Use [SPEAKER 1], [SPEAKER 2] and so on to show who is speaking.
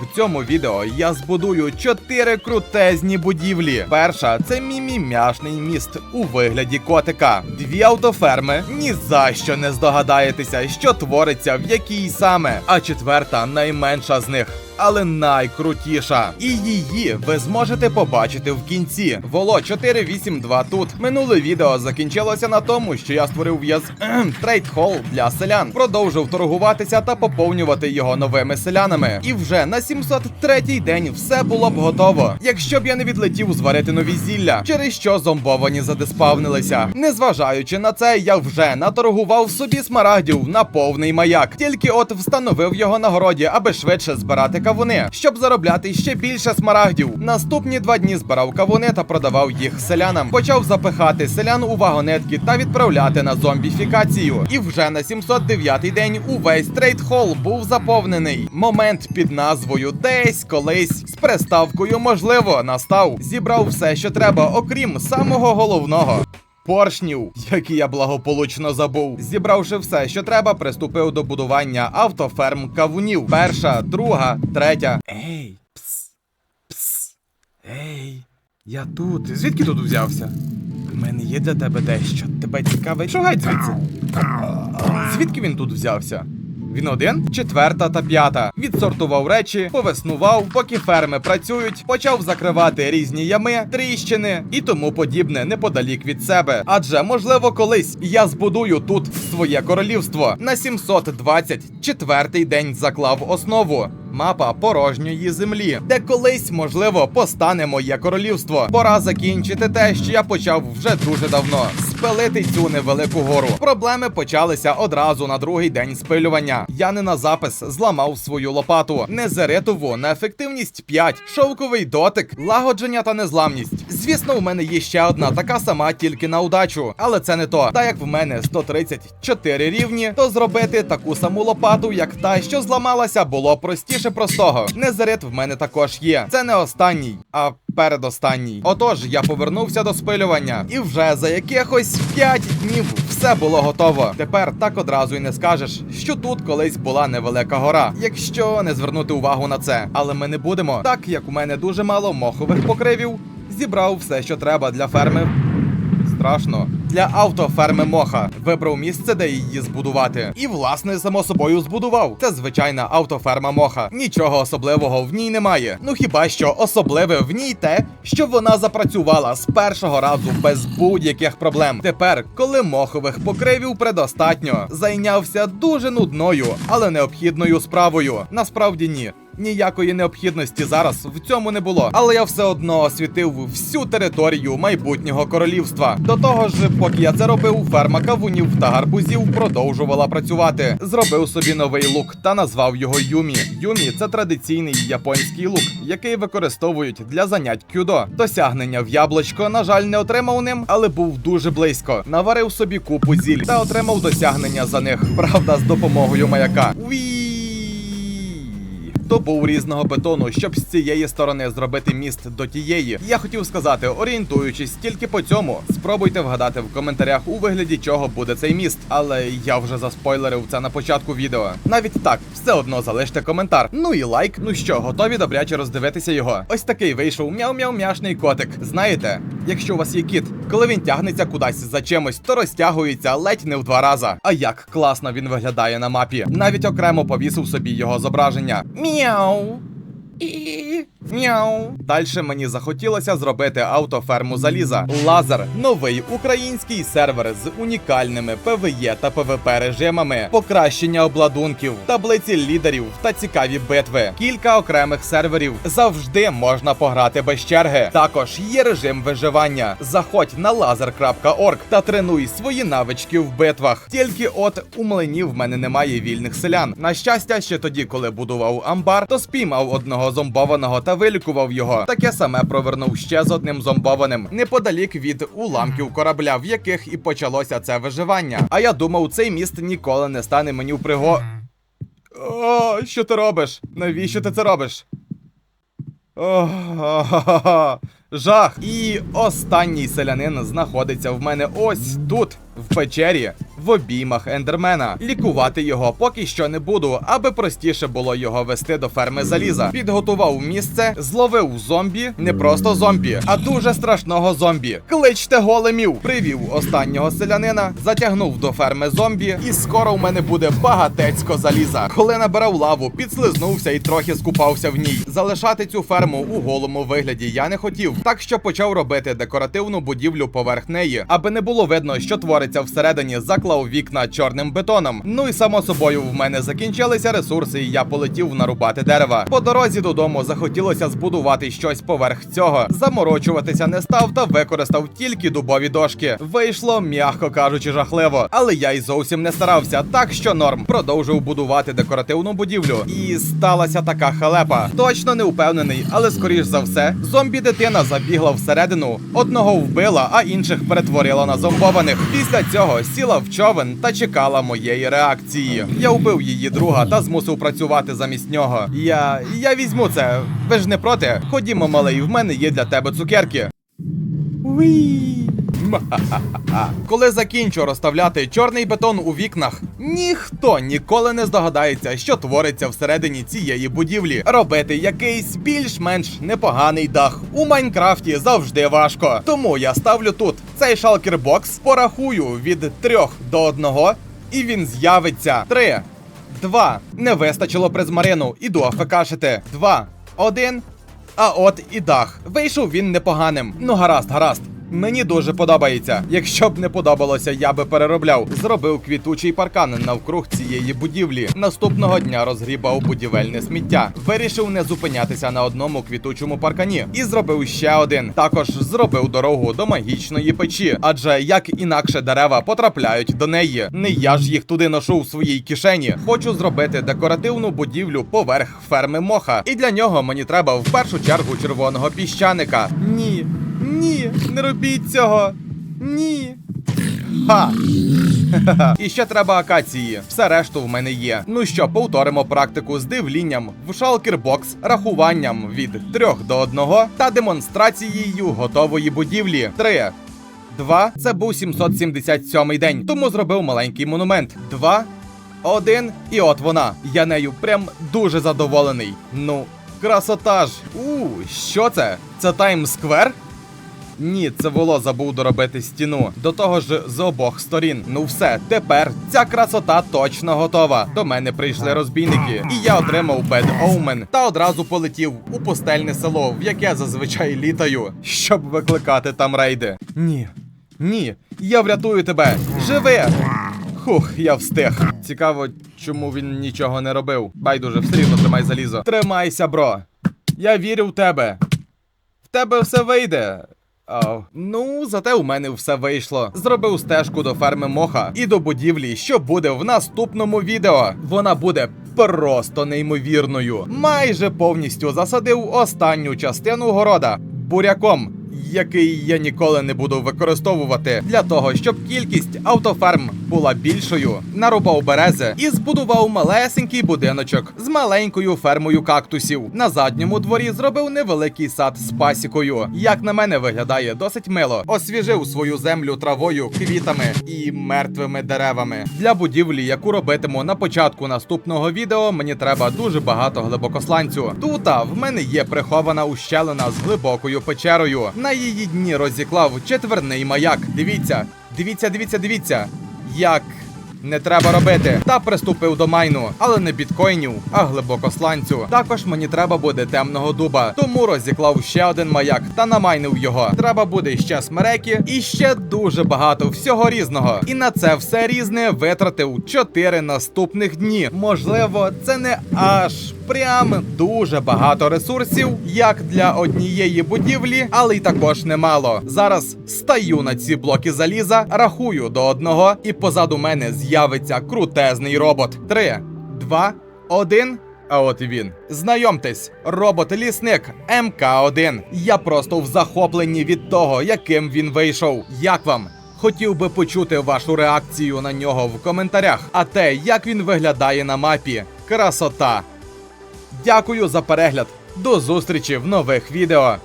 [SPEAKER 1] В цьому відео я збудую чотири крутезні будівлі. Перша це мімімяшний міст у вигляді котика. Дві автоферми. Ні за що не здогадаєтеся, що твориться в якій саме. А четверта найменша з них. Але найкрутіша. І її ви зможете побачити в кінці. Воло 482 тут. Минуле відео закінчилося на тому, що я створив в'яз трейд хол для селян. Продовжив торгуватися та поповнювати його новими селянами. І вже на 703-й день все було б готово. Якщо б я не відлетів зварити нові зілля, через що зомбовані задеспавнилися. Незважаючи на це, я вже наторгував собі смарагдів на повний маяк. Тільки от встановив його на городі, аби швидше збирати кавуни, щоб заробляти ще більше смарагдів. Наступні два дні збирав кавуни та продавав їх селянам. Почав запихати селян у вагонетки та відправляти на зомбіфікацію. І вже на 709-й день увесь трейд хол був заповнений. Момент під назвою Десь колись з приставкою можливо настав. Зібрав все, що треба, окрім самого головного. Поршнів, які я благополучно забув. Зібравши все, що треба, приступив до будування автоферм кавунів. Перша, друга, третя. Ей, пс, пс, ей, я тут. Звідки тут взявся? У мене є для тебе дещо. Тебе цікавить. Шугай звідси? Звідки він тут взявся? Він один, четверта та п'ята. Відсортував речі, повеснував, поки ферми працюють, почав закривати різні ями, тріщини і тому подібне неподалік від себе. Адже можливо колись я збудую тут своє королівство. На 724-й день заклав основу. Мапа порожньої землі, де колись, можливо, постане моє королівство. Пора закінчити те, що я почав вже дуже давно. Спилити цю невелику гору. Проблеми почалися одразу на другий день спилювання. Я не на запис зламав свою лопату. Незеритову на ефективність 5, шовковий дотик, лагодження та незламність. Звісно, в мене є ще одна така сама, тільки на удачу, але це не то. Та як в мене 134 рівні, то зробити таку саму лопату, як та, що зламалася, було простіше простого. Незарит в мене також є. Це не останній, а передостанній. Отож, я повернувся до спилювання, і вже за якихось 5 днів все було готово. Тепер так одразу й не скажеш, що тут колись була невелика гора, якщо не звернути увагу на це. Але ми не будемо, так як у мене дуже мало мохових покривів, зібрав все, що треба для ферми. Страшно. Для автоферми Моха вибрав місце, де її збудувати. І, власне, само собою збудував. Це звичайна автоферма Моха. Нічого особливого в ній немає. Ну хіба що особливе в ній те, що вона запрацювала з першого разу без будь-яких проблем. Тепер, коли мохових покривів предостатньо, зайнявся дуже нудною, але необхідною справою. Насправді ні. Ніякої необхідності зараз в цьому не було, але я все одно освітив всю територію майбутнього королівства. До того ж, поки я це робив, ферма кавунів та гарбузів продовжувала працювати. Зробив собі новий лук та назвав його Юмі. Юмі це традиційний японський лук, який використовують для занять кюдо. Досягнення в яблучко, на жаль, не отримав ним, але був дуже близько. Наварив собі купу зіль та отримав досягнення за них. Правда, з допомогою маяка. Уі! То був різного бетону, щоб з цієї сторони зробити міст до тієї. Я хотів сказати, орієнтуючись тільки по цьому, спробуйте вгадати в коментарях у вигляді чого буде цей міст. Але я вже заспойлерив це на початку відео. Навіть так, все одно залиште коментар. Ну і лайк. Ну що, готові добряче роздивитися його? Ось такий вийшов мяу-мяу-мяшний котик. Знаєте, якщо у вас є кіт, коли він тягнеться кудись за чимось, то розтягується ледь не в два рази. А як класно він виглядає на мапі. Навіть окремо повісив собі його зображення. Мяу. І мяу. Дальше мені захотілося зробити автоферму заліза. Лазер новий український сервер з унікальними ПВЕ та ПВП режимами, покращення обладунків, таблиці лідерів та цікаві битви. Кілька окремих серверів завжди можна пограти без черги. Також є режим виживання. Заходь на laser.org та тренуй свої навички в битвах. Тільки от у млині в мене немає вільних селян. На щастя, ще тоді, коли будував амбар, то спіймав одного зомбованого та вилікував його. Таке саме провернув ще з одним зомбованим неподалік від уламків корабля, в яких і почалося це виживання. А я думав, цей міст ніколи не стане мені в приго. О, що ти робиш? Навіщо ти це робиш? О, Жах. І останній селянин знаходиться в мене ось тут, в печері, в обіймах ендермена. Лікувати його поки що не буду, аби простіше було його вести до ферми заліза. Підготував місце, зловив зомбі, не просто зомбі, а дуже страшного зомбі. Кличте големів! Привів останнього селянина, затягнув до ферми зомбі, і скоро в мене буде багатецько заліза. Коли набирав лаву, підслизнувся і трохи скупався в ній. Залишати цю ферму у голому вигляді я не хотів, так що почав робити декоративну будівлю поверх неї, аби не було видно, що твориться всередині, заклав вікна чорним бетоном. Ну і само собою в мене закінчилися ресурси, і я полетів нарубати дерева. По дорозі додому захотілося збудувати щось поверх цього. Заморочуватися не став та використав тільки дубові дошки. Вийшло, м'яко кажучи, жахливо. Але я й зовсім не старався, так що норм. Продовжив будувати декоративну будівлю. І сталася така халепа. Точно не впевнений, але скоріш за все, зомбі-дитина забігла всередину, одного вбила, а інших перетворила на зомбованих. Після цього сіла в човен та чекала моєї реакції. Я убив її друга та змусив працювати замість нього. Я. я візьму це. Ви ж не проти? Ходімо, малий, в мене є для тебе цукерки. Уі. Коли закінчу розставляти чорний бетон у вікнах, ніхто ніколи не здогадається, що твориться всередині цієї будівлі. Робити якийсь більш-менш непоганий дах у Майнкрафті завжди важко. Тому я ставлю тут цей шалкербокс, порахую від 3 до 1, і він з'явиться. 3, 2. Не вистачило призмарину. Іду афекашити. 2, 1. А от і дах. Вийшов він непоганим. Ну гаразд, гаразд. Мені дуже подобається. Якщо б не подобалося, я би переробляв. Зробив квітучий паркан навкруг цієї будівлі. Наступного дня розгрібав будівельне сміття. Вирішив не зупинятися на одному квітучому паркані і зробив ще один. Також зробив дорогу до магічної печі. Адже як інакше дерева потрапляють до неї. Не я ж їх туди ношу в своїй кишені. Хочу зробити декоративну будівлю поверх ферми моха. І для нього мені треба в першу чергу червоного піщаника. Ні. Ні, не робіть цього. Ні. Ха. І ще треба акації. Все решту в мене є. Ну що, повторимо практику з дивлінням в шалкербокс, рахуванням від 3 до 1 та демонстрацією готової будівлі. 3. 2. Це був 777 день, тому зробив маленький монумент. 2. 1. І от вона. Я нею прям дуже задоволений. Ну, красота ж. У, що це? Це Таймсквер? Ні, це воло забув доробити стіну. До того ж, з обох сторін. Ну все, тепер ця красота точно готова. До мене прийшли розбійники, і я отримав Bad Omen та одразу полетів у пустельне село, в яке зазвичай літаю, щоб викликати там рейди. Ні, ні, я врятую тебе. Живи! Хух, я встиг. Цікаво, чому він нічого не робив. Байдуже, все рівно тримай залізо. Тримайся, бро. Я вірю в тебе. В тебе все вийде. Ау. Ну, зате у мене все вийшло. Зробив стежку до ферми моха і до будівлі, що буде в наступному відео. Вона буде просто неймовірною. Майже повністю засадив останню частину города буряком. Який я ніколи не буду використовувати для того, щоб кількість автоферм була більшою, нарубав берези і збудував малесенький будиночок з маленькою фермою кактусів. На задньому дворі зробив невеликий сад з пасікою. Як на мене виглядає досить мило. Освіжив свою землю травою, квітами і мертвими деревами. Для будівлі, яку робитиму на початку наступного відео, мені треба дуже багато глибокосланцю. Тут в мене є прихована ущелина з глибокою печерою. На її дні розіклав четверний маяк. Дивіться, дивіться, дивіться, дивіться. Як не треба робити. Та приступив до майну, але не біткоїнів, а глибокосланцю. Також мені треба буде темного дуба. Тому розіклав ще один маяк та намайнив його. Треба буде ще смереки і ще дуже багато всього різного. І на це все різне витратив 4 наступних дні. Можливо, це не аж прям дуже багато ресурсів, як для однієї будівлі, але й також немало. Зараз стаю на ці блоки заліза, рахую до одного, і позаду мене з'явиться крутезний робот. Три, два, один. А от він. Знайомтесь, робот-лісник МК-1. Я просто в захопленні від того, яким він вийшов. Як вам? Хотів би почути вашу реакцію на нього в коментарях. А те, як він виглядає на мапі. Красота. Дякую за перегляд. До зустрічі в нових відео.